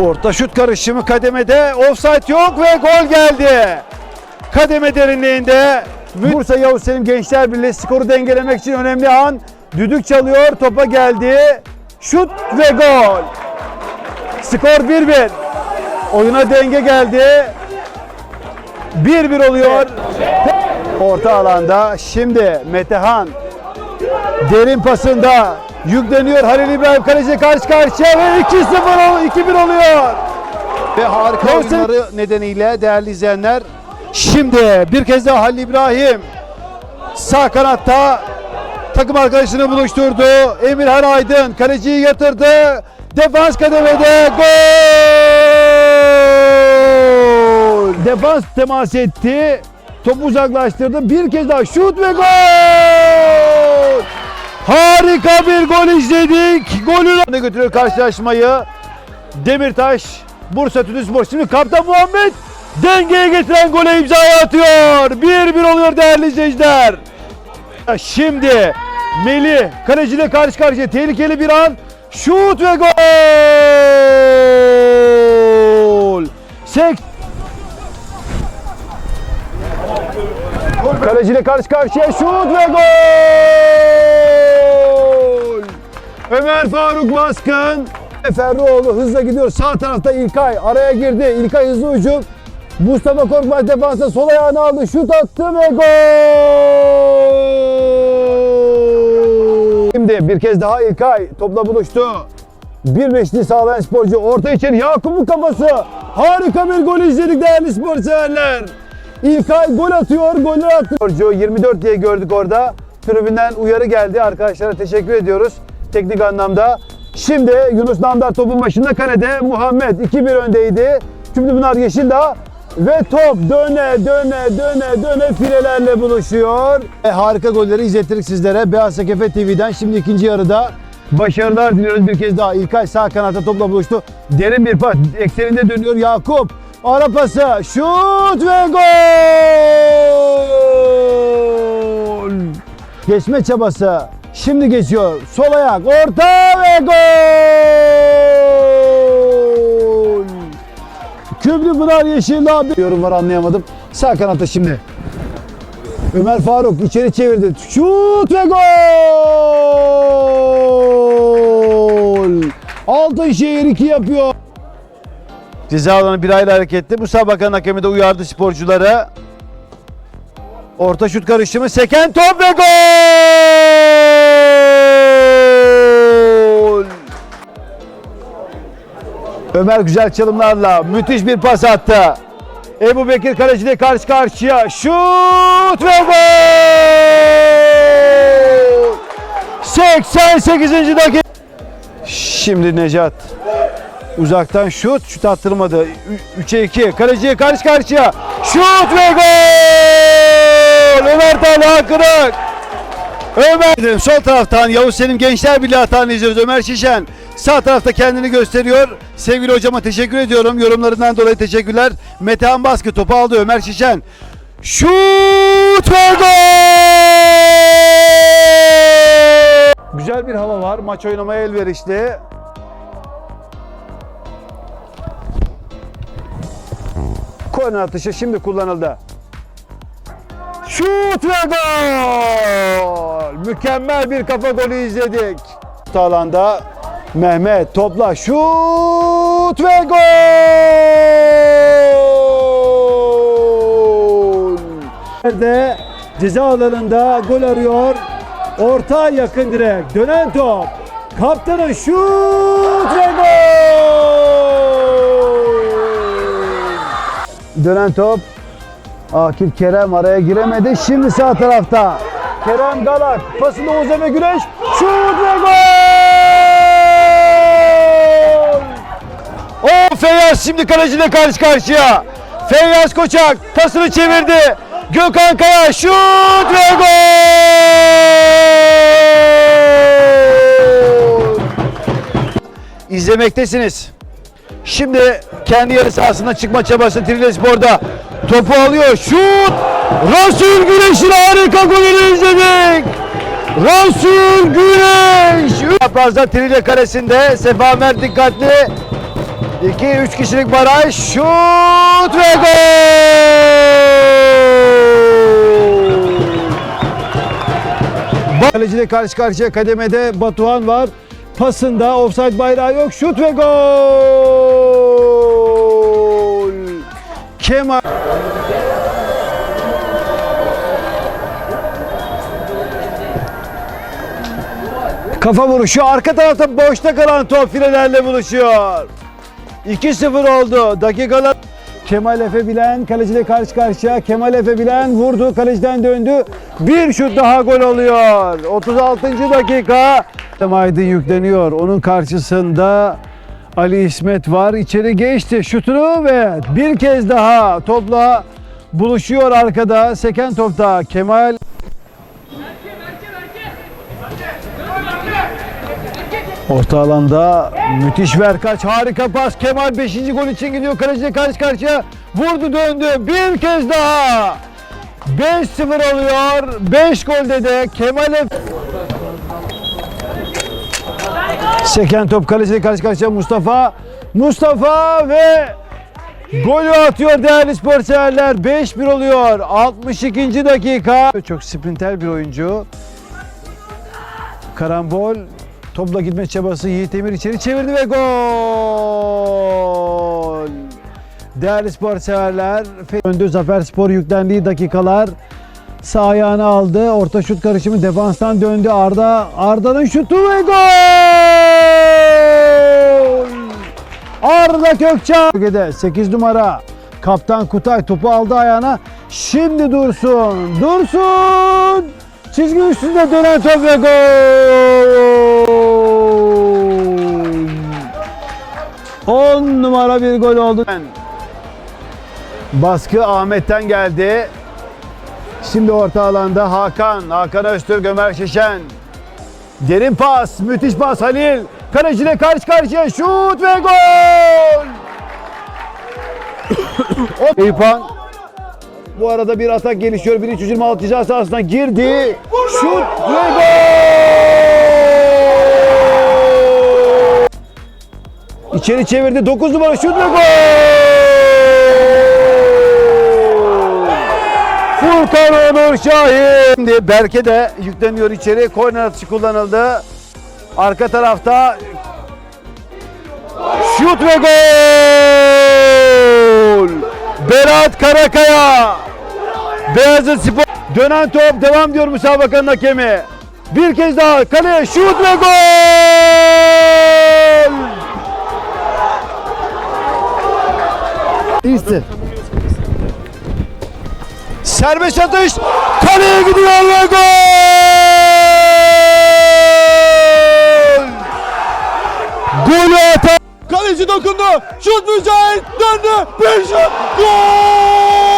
Orta şut karışımı kademede offside yok ve gol geldi. Kademe derinliğinde Bursa Yavuz Selim Gençler Birliği skoru dengelemek için önemli an. Düdük çalıyor, topa geldi. Şut ve gol. Skor 1-1. Oyuna denge geldi. 1-1 oluyor. Orta alanda şimdi Metehan derin pasında yükleniyor Halil İbrahim Kaleci karşı karşıya ve 2-0 ol- 2-1 oluyor. Ve harika oyunları nedeniyle değerli izleyenler şimdi bir kez daha Halil İbrahim sağ kanatta takım arkadaşını buluşturdu. Emirhan Aydın kaleciyi yatırdı. Defans kademede gol! Defans temas etti. Topu uzaklaştırdı. Bir kez daha şut ve gol! Harika bir gol izledik. Golün önüne götürüyor karşılaşmayı. Demirtaş, Bursa Tüdüspor. Şimdi kaptan Muhammed dengeye getiren gole imzayı atıyor. 1-1 oluyor değerli izleyiciler. Şimdi Melih kaleciyle karşı karşıya tehlikeli bir an. Şut ve gol! Sek Kaleciyle karşı karşıya şut ve gol! Ömer Faruk Baskın. Ferroğlu hızla gidiyor. Sağ tarafta İlkay. Araya girdi. İlkay hızlı hücum. Mustafa Korkmaz defansa sol ayağını aldı. Şut attı ve gol! Şimdi bir kez daha İlkay topla buluştu. Bir beşli sağlayan sporcu orta içeri Yakup'un kafası. Harika bir gol izledik değerli spor severler. İlkay gol atıyor, goller attı. Sporcu 24 diye gördük orada. Tribünden uyarı geldi. Arkadaşlara teşekkür ediyoruz teknik anlamda. Şimdi Yunus Nandar topun başında kalede. Muhammed 2-1 öndeydi. Şimdi bunlar Yeşildağ ve top döne döne döne döne filelerle buluşuyor. E, harika golleri izlettirdik sizlere. Beyaz Sekefe TV'den şimdi ikinci yarıda başarılar diliyoruz bir kez daha. İlkay sağ kanatta topla buluştu. Derin bir pas. Ekseninde dönüyor Yakup. Ara pası. Şut ve gol. Geçme çabası. Şimdi geçiyor. Sol ayak. Orta ve gol. Kübrü Pınar Yeşil abi. Yorum var anlayamadım. Sağ kanatta şimdi. Ömer Faruk içeri çevirdi. Şut ve gol. Altınşehir 2 yapıyor. Ceza alanı bir ayrı hareketli. Bu sabakanın hakemi de uyardı sporcuları. Orta şut karışımı. Seken top ve gol. Ömer güzel çalımlarla müthiş bir pas attı. Ebu Bekir kaleciyle karşı karşıya. Şut ve gol! 88. dakika. Şimdi Necat. Uzaktan şut, şut attırmadı. 3'e 2. Kaleciye karşı karşıya. Şut ve gol! Ömer Talha Kırık. Ömer sol taraftan Yavuz Selim Gençler Birliği hatanı izliyoruz. Ömer Şişen sağ tarafta kendini gösteriyor. Sevgili hocama teşekkür ediyorum. Yorumlarından dolayı teşekkürler. Metehan Baskı topu aldı Ömer Şişen. Şut ve gol! Güzel bir hava var. Maç oynamaya elverişli. Korner atışı şimdi kullanıldı. Şut ve gol! Mükemmel bir kafa golü izledik. Alanda Mehmet topla şut ve gol! Nerede? Ceza alanında gol arıyor. Orta yakın direk. Dönen top. Kaptanın şut ve gol! Dönen top Akif Kerem araya giremedi. Şimdi sağ tarafta. Kerem Galak. Pasını Oğuz Güneş. Şut ve gol! Feyyaz şimdi kaleciyle karşı karşıya. Feyyaz Koçak pasını çevirdi. Gökhan Kaya şut ve gol! İzlemektesiniz. Şimdi kendi yarı sahasına çıkma çabası Trillespor'da. Topu alıyor. Şut! Rasul Güneş'in harika golünü izledik. Rasul Güneş! Yaprazda Trille karesinde Sefa Mert dikkatli. 2-3 kişilik baraj. Şut ve gol! Kaleciyle karşı karşıya kademede Batuhan var. Pasında offside bayrağı yok. Şut ve gol! Kemal Kafa vuruşu arka tarafta boşta kalan top filelerle buluşuyor. 2-0 oldu. Dakikalar Kemal Efe Bilen kaleciyle karşı karşıya. Kemal Efe Bilen vurdu. Kaleciden döndü. Bir şut daha gol oluyor. 36. dakika. Aydın yükleniyor. Onun karşısında Ali İsmet var. İçeri geçti şutunu ve bir kez daha topla buluşuyor arkada. Seken topta Kemal Orta alanda müthiş verkaç, harika pas. Kemal 5. gol için gidiyor. Kaleciyle karşı karşıya vurdu döndü. Bir kez daha. 5-0 oluyor. 5 golde de Kemal'e Seken top kaleciyle karşı karşıya Mustafa. Mustafa ve golü atıyor değerli spor severler. 5-1 oluyor. 62. dakika. Çok sprinter bir oyuncu. Karambol Topla gitme çabası Yiğit Emir içeri çevirdi ve gol. Değerli spor severler, önde Zafer Spor yüklendiği dakikalar sağ ayağını aldı. Orta şut karışımı defanstan döndü Arda. Arda'nın şutu ve gol! Arda Kökçen. Bölgede 8 numara Kaptan Kutay topu aldı ayağına. Şimdi Dursun. Dursun! Çizgi üstünde dönen top ve gol! 10 numara bir gol oldu. Baskı Ahmet'ten geldi. Şimdi orta alanda Hakan, Hakan Öztürk, Ömer Şişen. Derin pas, müthiş pas Halil. Kaleciyle karşı karşıya şut ve gol! Eyüphan bu arada bir atak gelişiyor. 1326 ceza sahasına girdi. Şut ve gol! İçeri çevirdi. 9 numara şut ve gol! Furkan Onur Şahin. Şimdi Berke de yükleniyor içeri. Korner atışı kullanıldı. Arka tarafta şut ve gol! Berat Karakaya. Beyazıt Spor. Dönen top devam diyor müsabakanın hakemi. Bir kez daha kaleye şut ve gol! İşte. Serbest atış. Kaleye gidiyor ve gol! Golü atan Kaleci dokundu. Şut mücahit döndü. Bir şut. Gol!